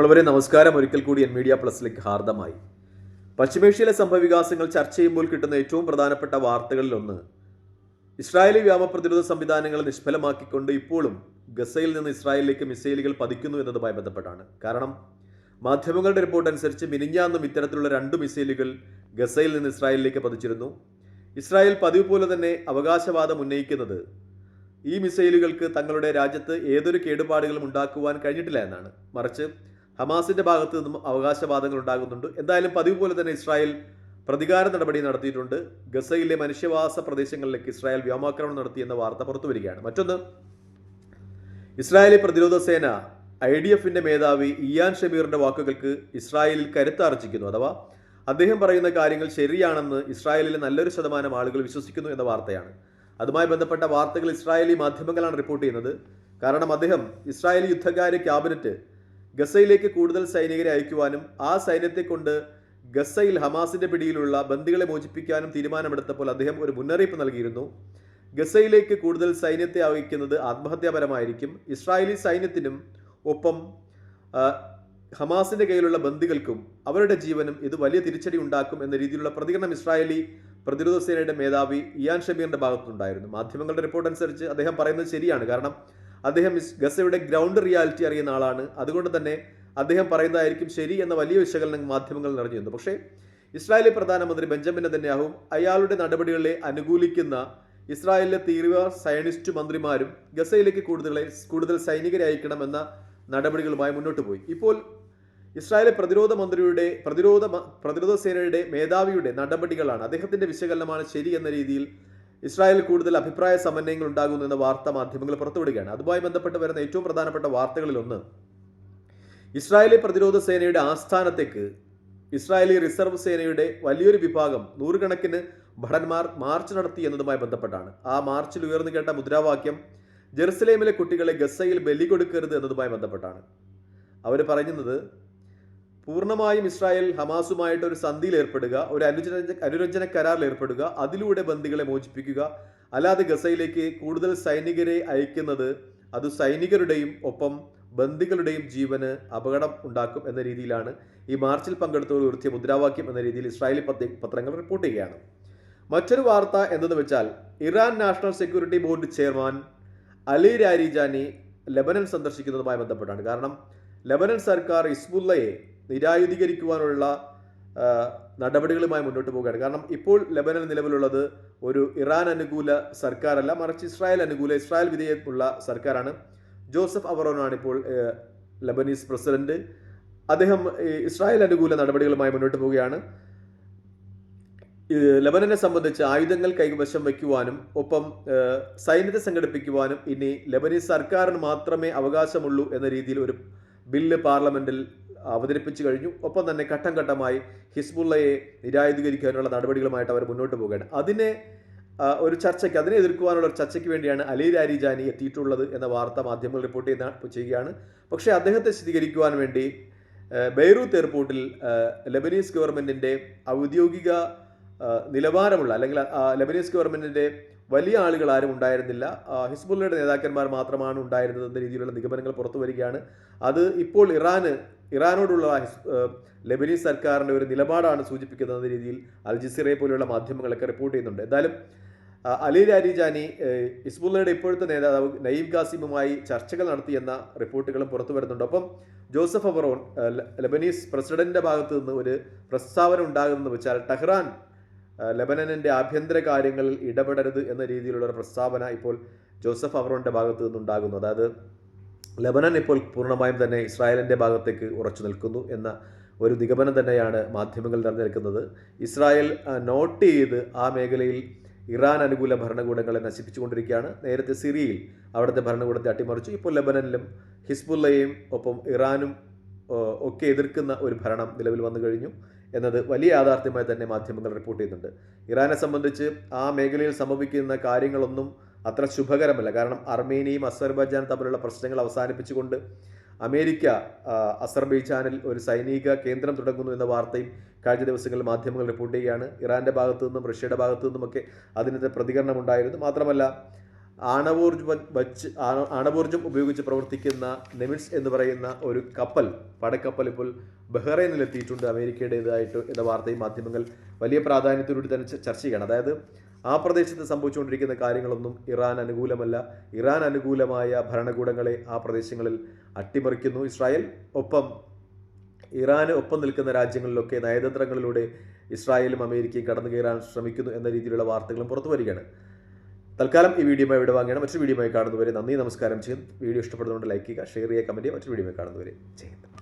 നമ്മളവരെ നമസ്കാരം ഒരിക്കൽ കൂടി എൻ മീഡിയ പ്ലസിലേക്ക് ഹാർദമായി. പശ്ചിമേഷ്യയിലെ സംഭവവികാസങ്ങൾ ചർച്ച ചെയ്യുമ്പോൾ കിട്ടുന്ന ഏറ്റവും പ്രധാനപ്പെട്ട വാർത്തകളിലൊന്ന് ഇസ്രായേലി വ്യോമപ്രതിരോധ സംവിധാനങ്ങൾ നിഷ്ഫലമാക്കിക്കൊണ്ട് ഇപ്പോഴും ഗസയിൽ നിന്ന് ഇസ്രായേലിലേക്ക് മിസൈലുകൾ പതിക്കുന്നു എന്നതുമായി ബന്ധപ്പെട്ടാണ്. കാരണം മാധ്യമങ്ങളുടെ റിപ്പോർട്ട് അനുസരിച്ച് മിനിഞ്ഞാന്നും ഇത്തരത്തിലുള്ള രണ്ട് മിസൈലുകൾ ഗസയിൽ നിന്ന് ഇസ്രായേലിലേക്ക് പതിച്ചിരുന്നു. ഇസ്രായേൽ പതിവ് പോലെ തന്നെ അവകാശവാദം ഉന്നയിക്കുന്നത് ഈ മിസൈലുകൾക്ക് തങ്ങളുടെ രാജ്യത്ത് ഏതൊരു കേടുപാടുകളും ഉണ്ടാക്കുവാൻ കഴിഞ്ഞിട്ടില്ല എന്നാണ്. മറിച്ച് ഹമാസിന്റെ ഭാഗത്തു നിന്നും അവകാശവാദങ്ങൾ ഉണ്ടാകുന്നുണ്ട്. എന്തായാലും പതിവ് പോലെ തന്നെ ഇസ്രായേൽ പ്രതികാര നടപടി നടത്തിയിട്ടുണ്ട്. ഗസയിലെ മനുഷ്യവാസ പ്രദേശങ്ങളിലേക്ക് ഇസ്രായേൽ വ്യോമാക്രമണം നടത്തിയെന്ന വാർത്ത പുറത്തു വരികയാണ്. മറ്റൊന്ന് ഇസ്രായേലി പ്രതിരോധ സേന ഐ ഡി എഫിന്റെ മേധാവി ഇയാൻ ഷമീറിന്റെ വാക്കുകൾക്ക് ഇസ്രായേലിൽ കരുത്താർജിക്കുന്നു അഥവാ അദ്ദേഹം പറയുന്ന കാര്യങ്ങൾ ശരിയാണെന്ന് ഇസ്രായേലിലെ നല്ലൊരു ശതമാനം ആളുകൾ വിശ്വസിക്കുന്നു എന്ന വാർത്തയാണ്. അതുമായി ബന്ധപ്പെട്ട വാർത്തകൾ ഇസ്രായേലി മാധ്യമങ്ങളാണ് റിപ്പോർട്ട് ചെയ്യുന്നത്. കാരണം അദ്ദേഹം ഇസ്രായേലി യുദ്ധകാര്യ ക്യാബിനറ്റ് ഗസയിലേക്ക് കൂടുതൽ സൈനികരെ അയക്കുവാനും ആ സൈന്യത്തെ കൊണ്ട് ഗസയിൽ ഹമാസിന്റെ പിടിയിലുള്ള ബന്ദികളെ മോചിപ്പിക്കാനും തീരുമാനമെടുത്തപ്പോൾ അദ്ദേഹം ഒരു മുന്നറിയിപ്പ് നൽകിയിരുന്നു. ഗസയിലേക്ക് കൂടുതൽ സൈന്യത്തെ അയക്കുന്നത് ആത്മഹത്യാപരമായിരിക്കും. ഇസ്രായേലി സൈന്യത്തിനും ഒപ്പം ഹമാസിന്റെ കയ്യിലുള്ള ബന്ദികൾക്കും അവരുടെ ജീവനും ഇത് വലിയ തിരിച്ചടി ഉണ്ടാക്കും എന്ന രീതിയിലുള്ള പ്രതികരണം ഇസ്രായേലി പ്രതിരോധ സേനയുടെ മേധാവി ഇയാൻ ഷമീറിന്റെ ഭാഗത്തുനിന്നുണ്ടായിരുന്നു. മാധ്യമങ്ങളുടെ റിപ്പോർട്ട് അനുസരിച്ച് അദ്ദേഹം പറയുന്നത് ശരിയാണ്. കാരണം അദ്ദേഹം ഗസയുടെ ഗ്രൗണ്ട് റിയാലിറ്റി അറിയുന്ന ആളാണ്. അതുകൊണ്ട് തന്നെ അദ്ദേഹം പറയുന്നതായിരിക്കും ശരി എന്ന വലിയ വിശകലനം മാധ്യമങ്ങൾ നിറഞ്ഞിരുന്നു പക്ഷേ ഇസ്രായേലി പ്രധാനമന്ത്രി ബെഞ്ചമിൻ നെതന്യാഹുവും അയാളുടെ നടപടികളെ അനുകൂലിക്കുന്ന ഇസ്രായേലിലെ തീവ്ര സയനിസ്റ്റ് മന്ത്രിമാരും ഗസയിലേക്ക് കൂടുതൽ കൂടുതൽ സൈനികരെ അയക്കണമെന്ന നടപടികളുമായി മുന്നോട്ട് പോയി. ഇപ്പോൾ ഇസ്രായേലി പ്രതിരോധ മന്ത്രിയുടെ പ്രതിരോധ പ്രതിരോധ സേനയുടെ മേധാവിയുടെ നടപടികളാണ് അദ്ദേഹത്തിന്റെ വിശകലനമാണ് ശരി എന്ന രീതിയിൽ ഇസ്രായേൽ കൂടുതൽ അഭിപ്രായ സമന്വയങ്ങൾ ഉണ്ടാകുന്നു എന്ന വാർത്ത മാധ്യമങ്ങൾ പുറത്തുവിടുകയാണ്. അതുമായി ബന്ധപ്പെട്ട് വരുന്ന ഏറ്റവും പ്രധാനപ്പെട്ട വാർത്തകളിലൊന്ന് ഇസ്രായേലി പ്രതിരോധ സേനയുടെ ആസ്ഥാനത്തേക്ക് ഇസ്രായേലി റിസർവ് സേനയുടെ വലിയൊരു വിഭാഗം നൂറുകണക്കിന് ഭടന്മാർ മാർച്ച് നടത്തി എന്നതുമായി ബന്ധപ്പെട്ടാണ്. ആ മാർച്ചിൽ ഉയർന്നു കേട്ട മുദ്രാവാക്യം ജെറുസലേമിലെ കുട്ടികളെ ഗസയിൽ ബലി കൊടുക്കരുത് എന്നതുമായി ബന്ധപ്പെട്ടാണ്. അവർ പറയുന്നത് പൂർണമായും ഇസ്രായേൽ ഹമാസുമായിട്ട് ഒരു സന്ധിയിൽ ഏർപ്പെടുക ഒരു അനുരഞ്ജന അനുരഞ്ജന കരാറിൽ ഏർപ്പെടുക അതിലൂടെ ബന്ദികളെ മോചിപ്പിക്കുക അല്ലാതെ ഗസയിലേക്ക് കൂടുതൽ സൈനികരെ അയക്കുന്നത് അത് സൈനികരുടെയും ഒപ്പം ബന്ദികളുടെയും ജീവന് അപകടം ഉണ്ടാക്കും എന്ന രീതിയിലാണ് ഈ മാർച്ചിൽ പങ്കെടുത്തവർ ഉയർത്തിയ മുദ്രാവാക്യം എന്ന രീതിയിൽ ഇസ്രായേലി പത്രങ്ങൾ റിപ്പോർട്ട് ചെയ്യുകയാണ്. മറ്റൊരു വാർത്ത എന്തെന്ന് വെച്ചാൽ Iran national security board chairman Ali Larijani Lebanon സന്ദർശിക്കുന്നതുമായി ബന്ധപ്പെട്ടാണ്. കാരണം ലെബനൻ സർക്കാർ ഇസ്ബുല്ലയെ നിരായുധീകരിക്കുവാനുള്ള നടപടികളുമായി മുന്നോട്ട് പോവുകയാണ്. കാരണം ഇപ്പോൾ ലബനൻ നിലവിലുള്ളത് ഒരു ഇറാൻ അനുകൂല സർക്കാരല്ല മറിച്ച് ഇസ്രായേൽ അനുകൂല ഇസ്രായേൽ വിധേയമുള്ള സർക്കാരാണ്. ജോസഫ് അവറോനാണ് ഇപ്പോൾ ലബനീസ് പ്രസിഡന്റ്. അദ്ദേഹം ഇസ്രായേൽ അനുകൂല നടപടികളുമായി മുന്നോട്ട് പോവുകയാണ്. ലബനനെ സംബന്ധിച്ച് ആയുധങ്ങൾ കൈവശം വയ്ക്കുവാനും ഒപ്പം സൈന്യത്തെ സംഘടിപ്പിക്കുവാനും ഇനി ലബനീസ് സർക്കാരിന് മാത്രമേ അവകാശമുള്ളൂ എന്ന രീതിയിൽ ഒരു ബില്ല് പാർലമെന്റിൽ അവതരിപ്പിച്ചു കഴിഞ്ഞു. ഒപ്പം തന്നെ ഘട്ടം ഘട്ടമായി ഹിസ്ബുള്ളയെ നിരായുധീകരിക്കാനുള്ള നടപടികളുമായിട്ട് അവർ മുന്നോട്ട് പോകുകയാണ് അതിനെ ഒരു ചർച്ചയ്ക്ക് അതിനെ എതിർക്കുവാനുള്ള ഒരു ചർച്ചയ്ക്ക് വേണ്ടിയാണ് അലി രാരിജാനി എത്തിയിട്ടുള്ളത് എന്ന വാർത്ത മാധ്യമങ്ങൾ റിപ്പോർട്ട് ചെയ്യുന്ന ചെയ്യുകയാണ്. പക്ഷേ അദ്ദേഹത്തെ സ്ഥിരീകരിക്കുവാൻ വേണ്ടി ബെയ്റൂത്ത് എയർപോർട്ടിൽ ലെബനീസ് ഗവൺമെന്റിന്റെ ഔദ്യോഗിക നിലവാരമുള്ള അല്ലെങ്കിൽ ലെബനീസ് ഗവൺമെന്റിന്റെ വലിയ ആളുകൾ ആരും ഉണ്ടായിരുന്നില്ല. ഹിസ്ബുള്ളയുടെ നേതാക്കന്മാർ മാത്രമാണ് ഉണ്ടായിരുന്നത് എന്ന രീതിയിലുള്ള നിഗമനങ്ങൾ പുറത്തു വരികയാണ്. അത് ഇപ്പോൾ ഇറാന് ഇറാനോടുള്ള സർക്കാരിന്റെ ലെബനീസ് സർക്കാരിന്റെ ഒരു നിലപാടാണ് സൂചിപ്പിക്കുന്നത് രീതിയിൽ അൽ പോലെയുള്ള മാധ്യമങ്ങളൊക്കെ റിപ്പോർട്ട് ചെയ്യുന്നുണ്ട്. എന്തായാലും അലി രാരിജാനി ഇസ്ബുല്ലയുടെ ഇപ്പോഴത്തെ നേതാവ് നയീം ഖാസിമുമായി ചർച്ചകൾ നടത്തിയെന്ന റിപ്പോർട്ടുകളും പുറത്തു വരുന്നുണ്ട്. ഒപ്പം ജോസഫ് അബറോൺ ലെബനീസ് പ്രസിഡന്റിന്റെ ഭാഗത്തു നിന്ന് ഒരു പ്രസ്താവന ഉണ്ടാകുമെന്ന് വെച്ചാൽ ടെഹ്റാൻ ആ, ലെബനനിന്റെ ആഭ്യന്തര കാര്യങ്ങളിൽ ഇടപെടരുത് എന്ന രീതിയിലുള്ള ഒരു പ്രസ്താവന ഇപ്പോൾ ജോസഫ് അവറോന്റെ ഭാഗത്തു നിന്നുണ്ടാകുന്നു. അതായത് ലെബനൻ ഇപ്പോൾ പൂർണമായും തന്നെ ഇസ്രായേലിന്റെ ഭാഗത്തേക്ക് ഉറച്ചു നിൽക്കുന്നു എന്ന ഒരു നിഗമനം തന്നെയാണ് മാധ്യമങ്ങൾ നിലനിൽക്കുന്നത്. ഇസ്രായേൽ നോട്ട് ചെയ്ത് ആ മേഖലയിൽ ഇറാൻ അനുകൂല ഭരണകൂടങ്ങളെ നശിപ്പിച്ചുകൊണ്ടിരിക്കുകയാണ്. നേരത്തെ സിറിയയിൽ അവിടുത്തെ ഭരണകൂടത്തെ അട്ടിമറിച്ചു. ഇപ്പോൾ ലബനനിലും ഹിസ്ബുള്ളയും ഒപ്പം ഇറാനും ഒക്കെ എതിർക്കുന്ന ഒരു ഭരണം നിലവിൽ വന്നു കഴിഞ്ഞു എന്നത് വലിയ യാഥാർത്ഥ്യമായി തന്നെ മാധ്യമങ്ങൾ റിപ്പോർട്ട് ചെയ്യുന്നുണ്ട്. ഇറാനെ സംബന്ധിച്ച് ആ മേഖലയിൽ സംഭവിക്കുന്ന കാര്യങ്ങളൊന്നും അത്ര ശുഭകരമല്ല. കാരണം അർമേനിയയും അസർബൈജാനും തമ്മിലുള്ള പ്രശ്നങ്ങൾ അവസാനിപ്പിച്ചുകൊണ്ട് അമേരിക്ക അസർബൈജാനിൽ ഒരു സൈനിക കേന്ദ്രം തുടങ്ങുന്നു എന്ന വാർത്തയും കഴിഞ്ഞ ദിവസങ്ങളിൽ മാധ്യമങ്ങൾ റിപ്പോർട്ട് ചെയ്യുകയാണ്. ഇറാന്റെ ഭാഗത്തു നിന്നും റഷ്യയുടെ ഭാഗത്തു നിന്നുമൊക്കെ അതിനെതിരെ പ്രതികരണം ഉണ്ടായിരുന്നു. മാത്രമല്ല ആണവോർജ് വച്ച് ആണവോർജം ഉപയോഗിച്ച് പ്രവർത്തിക്കുന്ന നെമിൻസ് എന്ന് പറയുന്ന ഒരു കപ്പൽ പടക്കപ്പൽ ഇപ്പോൾ ബഹ്റൈനിൽ എത്തിയിട്ടുണ്ട് അമേരിക്കയുടേതായിട്ട് എന്ന വാർത്തയും മാധ്യമങ്ങൾ വലിയ പ്രാധാന്യത്തോടുകൂടി തന്നെ ചർച്ച ചെയ്യണം അതായത് ആ പ്രദേശത്ത് സംഭവിച്ചുകൊണ്ടിരിക്കുന്ന കാര്യങ്ങളൊന്നും ഇറാൻ അനുകൂലമല്ല. ഇറാൻ അനുകൂലമായ ഭരണകൂടങ്ങളെ ആ പ്രദേശങ്ങളിൽ അട്ടിമറിക്കുന്നു. ഇസ്രായേൽ ഒപ്പം ഇറാന് ഒപ്പം നിൽക്കുന്ന രാജ്യങ്ങളിലൊക്കെ നയതന്ത്രങ്ങളിലൂടെ ഇസ്രായേലും അമേരിക്കയും കടന്നു കയറാൻ ശ്രമിക്കുന്നു എന്ന രീതിയിലുള്ള വാർത്തകളും പുറത്തു വരികയാണ്. തൽക്കാലം ഈ വീഡിയോമായി ഇവിടെ വാങ്ങിയാണ് മറ്റൊരു വീഡിയോമായി കാണുന്നവരെ നന്ദി നമസ്കാരം ചെയ്യും വീഡിയോ ഇഷ്ടപ്പെടുന്നതുകൊണ്ട് ലൈക്ക് ചെയ്യുക ഷെയർ ചെയ്യുക കമന്റ് ചെയ്യുക. മറ്റൊരു വീഡിയോ കാണുന്നവരെ ചെയ്യുന്നു